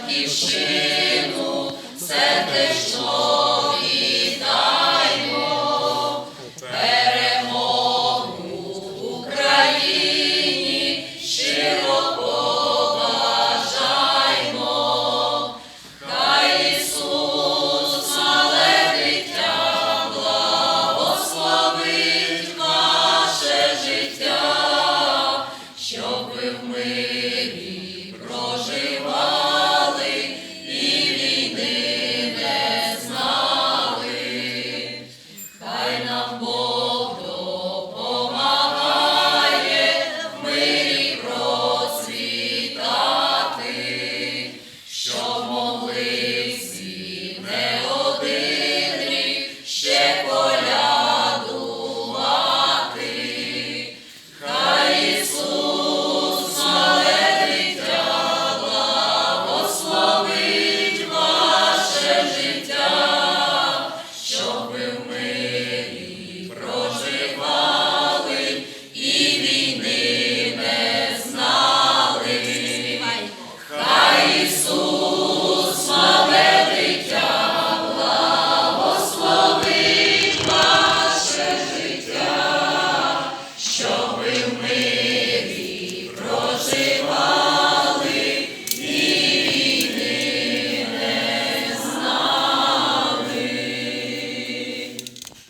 Ківщину, все те, що Nam Bo. Eu me.